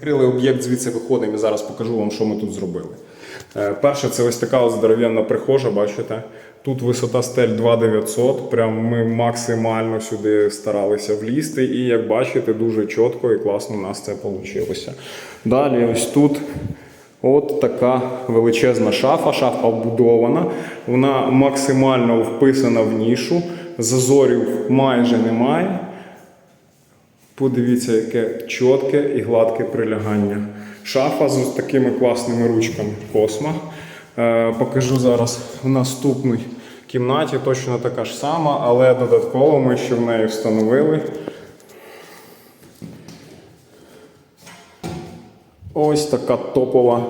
Відкрили об'єкт, звідси виходимо і зараз покажу вам, що ми тут зробили. Е, Перше, це ось така ось здоровенна прихожа, бачите? Тут висота стель 2900, прям ми максимально сюди старалися влізти, і як бачите, дуже чітко і класно у нас це вийшло. Далі, ось тут От така величезна шафа, шафа вбудована. Вона максимально вписана в нішу, зазорів майже немає. Подивіться, яке чітке і гладке прилягання. Шафа з такими класними ручками Косма. Е, покажу зараз в наступній кімнаті. Точно така ж сама, але додатково ми ще в неї встановили. Ось така топова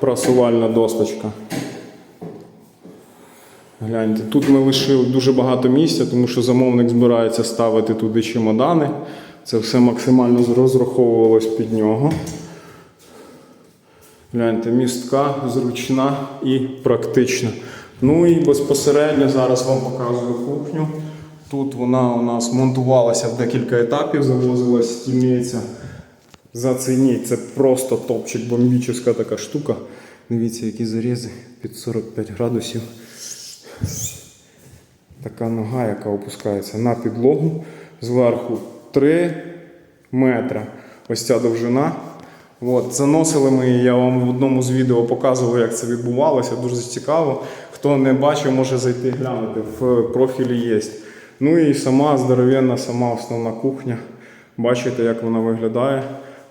прасувальна досточка. Гляньте, тут ми лишили дуже багато місця, тому що замовник збирається ставити туди чемодани. Це все максимально розраховувалось під нього. Гляньте, містка, зручна і практична. Ну і безпосередньо зараз вам показую кухню. Тут вона у нас монтувалася в декілька етапів, завозилась стільниця. Зацініть, це просто топчик, бомбічна така штука. Дивіться, які зарізи під 45 градусів. Така нога, яка опускається на підлогу. Зверху 3 метри. Ось ця довжина. От, заносили ми її, я вам в одному з відео показував, як це відбувалося. Дуже цікаво. Хто не бачив, може зайти глянути. В профілі є. Ну і сама здоровенна, сама основна кухня. Бачите, як вона виглядає.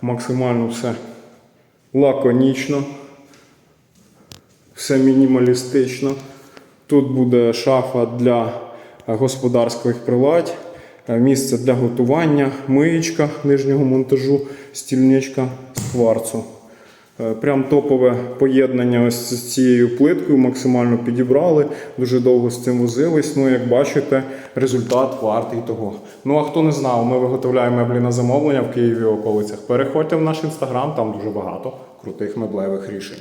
Максимально все лаконічно, все мінімалістично. Тут буде шафа для господарських приладь, місце для готування, миєчка нижнього монтажу, стільничка з кварцу. Е, Прям топове поєднання ось з цією плиткою максимально підібрали. Дуже довго з цим возились. Ну, як бачите, результат вартий того. Ну а хто не знав, ми виготовляємо меблі на замовлення в Києві і околицях. Переходьте в наш інстаграм, там дуже багато крутих меблевих рішень.